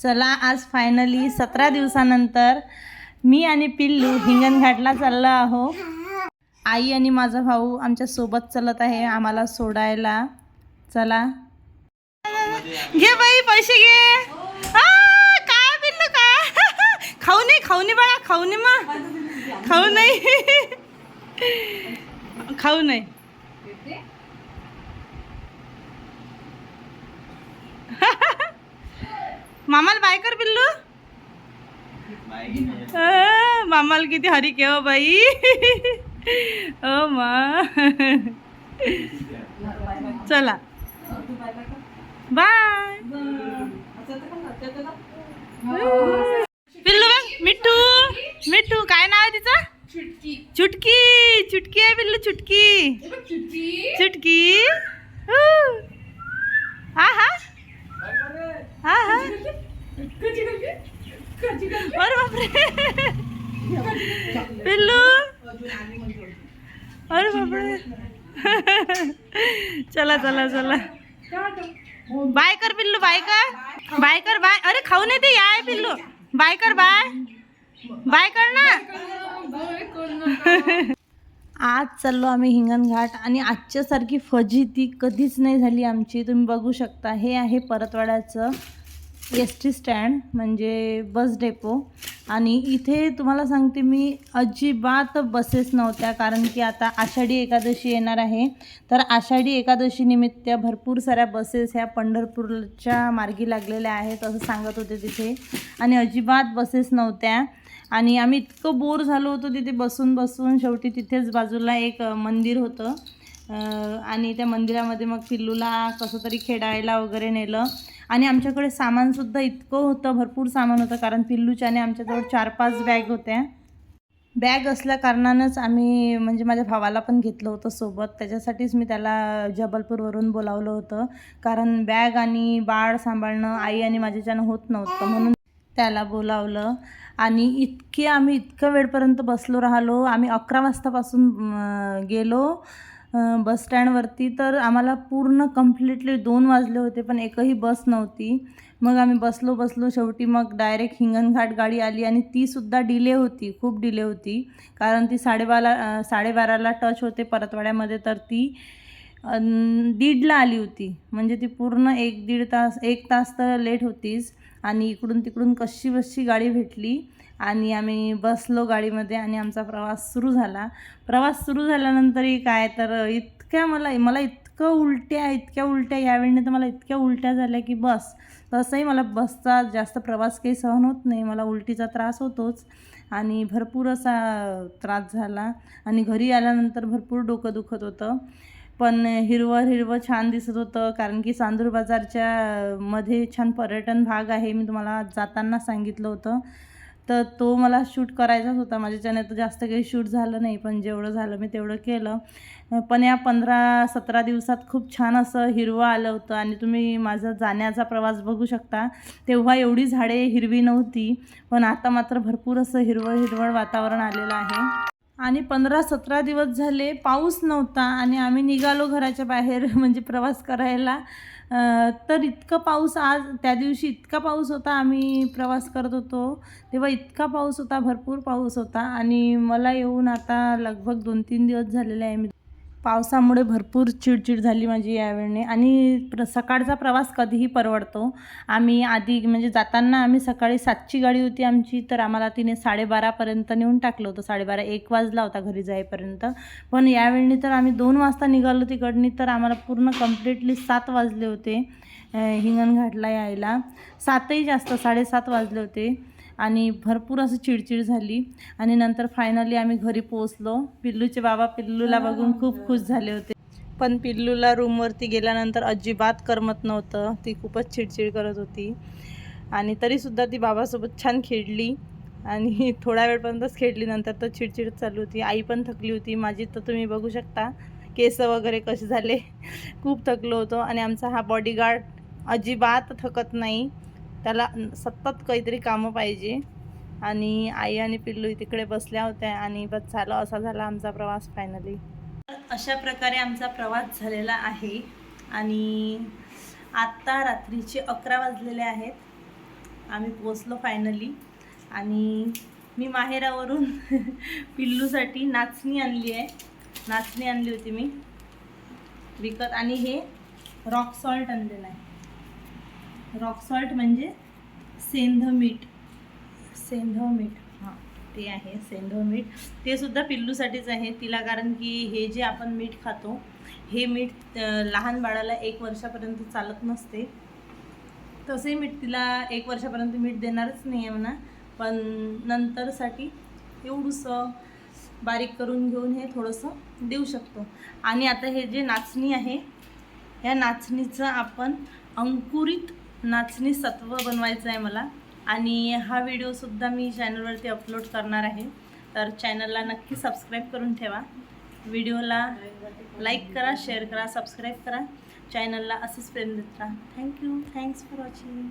चला आज फायनली सतरा दिवसानंतर मी आणि पिल्लू हिंगणघाटला चाललो आहो आई आणि माझा भाऊ आमच्यासोबत चलत आहे आम्हाला सोडायला. चला. घे बाई पैसे घे. काय पिल्लू काय? खाऊ नाही खाऊ नाही बाळा खाऊ नाही मा खाऊ नाही खाऊ नाही मामाला बाय कर पिल्लू. अं, मामाला किती हरी केव बाई. ओ मा. चला. बाय. पिल्लू बघ मिठू. मिठू काय नाव आहे तिचं? चुटकी. चुटकी. आहे पिल्लू चुटकी. चुटकी. हू. हा हा हा हा अरे बापरे. पिल्लू. अरे बापरे. चला चला चला. बाय कर पिल्लू बाय कर. बाय कर बाय. अरे खाऊ नाही ते याय पिल्लू. बाय कर बाय. बाय कर ना. आज चाललो आम्ही हिंगणघाट आणि आजच्यासारखी फजी ती कधीच नाही झाली आमची. तुम्ही बघू शकता हे आहे परतवाड्याचं. एस टी स्टँड म्हणजे बस डेपो. आणि इथे तुम्हाला सांगते मी अजिबात बसेस नव्हत्या कारण की आता आषाढी एकादशी येणार आहे. तर आषाढी एकादशीनिमित्त भरपूर साऱ्या बसेस ह्या पंढरपूरच्या मार्गी लागलेल्या आहेत असं सांगत होते तिथे. आणि अजिबात बसेस नव्हत्या. आणि आम्ही इतकं बोर झालो होतो तिथे बसून बसून शेवटी तिथेच बाजूला एक मंदिर होतं. आणि त्या मंदिरामध्ये मग पिल्लूला कसं तरी खेळायला वगैरे नेलं. आणि आमच्याकडे सामानसुद्धा इतकं होतं भरपूर सामान होतं कारण पिल्लूच्याने आमच्याजवळ चार पाच बॅग होत्या. बॅग असल्या कारणानंच आम्ही म्हणजे माझ्या भावाला पण घेतलं होतं सोबत. त्याच्यासाठीच मी त्याला जबलपूरवरून बोलावलं होतं. कारण बॅग आणि बाळ सांभाळणं आई आणि माझ्याच्यानं होत नव्हतं म्हणून त्याला बोलावलं. आणि इतके आम्ही इतकं वेळपर्यंत बसलो राहिलो. आम्ही अकरा वाजतापासून गेलो. बसस्टँडवरती बस स्टँडवरती तर आम्हाला पूर्ण कम्प्लिटली दोन वाजले होते पण एकही बस नव्हती. मग आम्ही बसलो बसलो. शेवटी मग डायरेक्ट हिंगणघाट गाडी आली आणि तीसुद्धा डिले होती खूप डिले होती. कारण ती साडेबारा साडेबाराला टच होते परतवाड्यामध्ये तर ती दीडला आली होती. म्हणजे ती पूर्ण एक दीड तास एक तास तर लेट होतीच. आणि इकडून तिकडून कशी बसची गाडी भेटली आणि आम्ही बसलो गाडीमध्ये आणि आमचा प्रवास सुरू झाला. प्रवास सुरू झाल्यानंतरही काय तर इतक्या मला मला इतकं उलट्या इतक्या उलट्या यावेळीने तर मला इतक्या उलट्या झाल्या की बस. तसंही मला बसचा जास्त प्रवास काही सहन होत नाही. मला उलटीचा त्रास होतोच आणि भरपूर असा त्रास झाला आणि घरी आल्यानंतर भरपूर डोकं दुखत होतं. पण हिरवं हिरवं छान दिसत होतं कारण की चांदूर बाजारच्या मध्ये छान पर्यटन भाग आहे. मी तुम्हाला जाताना सांगितलं होतं. तर तो मला शूट करायचाच होता. माझ्याच्याने तर जास्त काही शूट झालं नाही पण जेवढं झालं मी तेवढं केलं. पण या पंधरा सतरा दिवसात खूप छान असं हिरवं आलं होतं आणि तुम्ही माझा जाण्याचा प्रवास बघू शकता. तेव्हा एवढी झाडे हिरवी नव्हती पण आता मात्र भरपूर असं हिरवळ हिरवळ वातावरण आलेलं आहे. आणि पंधरा सतरा दिवस झाले पाऊस नव्हता आणि आम्ही निघालो घराच्या बाहेर म्हणजे प्रवास करायला. तर इतकं पाऊस आज त्या दिवशी इतका पाऊस होता आम्ही प्रवास करत होतो. तेव्हा इतका पाऊस होता भरपूर पाऊस होता. आणि मला येऊन आता लगभग दोन तीन दिवस झालेले आहे. मी पावसामुळे भरपूर चिडचिड झाली माझी यावेळेने आणि प्र सकाळचा प्रवास कधीही परवडतो. आम्ही आधी म्हणजे जाताना आम्ही सकाळी सातची गाडी होती आमची तर आम्हाला तिने साडेबारापर्यंत नेऊन टाकलं होतं. साडेबारा एक वाजला होता घरी जाईपर्यंत. पण यावेळी तर आम्ही दोन वाजता निघालो तिकडनी तर आम्हाला पूर्ण कम्प्लिटली सात वाजले होते हिंगणघाटला यायला. सातही जास्त साडेसात वाजले होते. आणि भरपूर असं चिडचिड झाली. आणि नंतर फायनली आम्ही घरी पोहोचलो. पिल्लूचे बाबा पिल्लूला बघून खूप खुश झाले होते. पण पिल्लूला रूमवरती गेल्यानंतर अजिबात करमत नव्हतं. ती खूपच चिडचिड करत होती. आणि तरीसुद्धा ती बाबासोबत छान खेळली. आणि थोड्या वेळपर्यंतच खेळली. नंतर तर चिडचिड चालू होती. आई पण थकली होती. माझी तर तुम्ही बघू शकता. केस वगैरे कसे झाले. खूप थकलो होतो. आणि आमचा हा बॉडीगार्ड अजिबात थकत नाही. त्याला सतत काहीतरी कामं पाहिजे. आणि आई आणि पिल्लू तिकडे बसल्या होत्या आणि बस झालं असा झाला आमचा प्रवास फायनली अशा प्रकारे आमचा प्रवास झालेला आहे. आणि आत्ता रात्रीचे अकरा वाजलेले आहेत. आम्ही पोचलो फायनली आणि मी माहेरावरून पिल्लूसाठी नाचणी आणली आहे. नाचणी आणली होती मी. विकत आणि हे रॉक सॉल्ट आणलेलं आहे. रॉक सॉल्ट म्हणजे सेंध मीठ. सेंधव मीठ. हां ते आहे सेंधव मीठ. ते सुद्धा पिल्लूसाठीच आहे. तिला कारण की हे जे आपण मीठ खातो हे मीठ लहान बाळाला एक वर्षापर्यंत चालत नसते. तसे मीठ तिला एक वर्षापर्यंत मीठ देणारच नाही आहे म्हणा. पण नंतरसाठी एवढंसं बारीक करून घेऊन हे थोडंसं देऊ शकतो. आणि आता हे जे नाचणी आहे या नाचणीचं आपण अंकुरित नाचणी सत्व बनवायचं आहे मला. आणि हा व्हिडिओसुद्धा मी चॅनलवरती अपलोड करणार आहे. तर चॅनलला नक्की सबस्क्राईब करून ठेवा. व्हिडिओला लाईक करा शेअर करा सबस्क्राईब करा. चॅनलला असंच प्रेम देत राहा. Thank you thanks for watching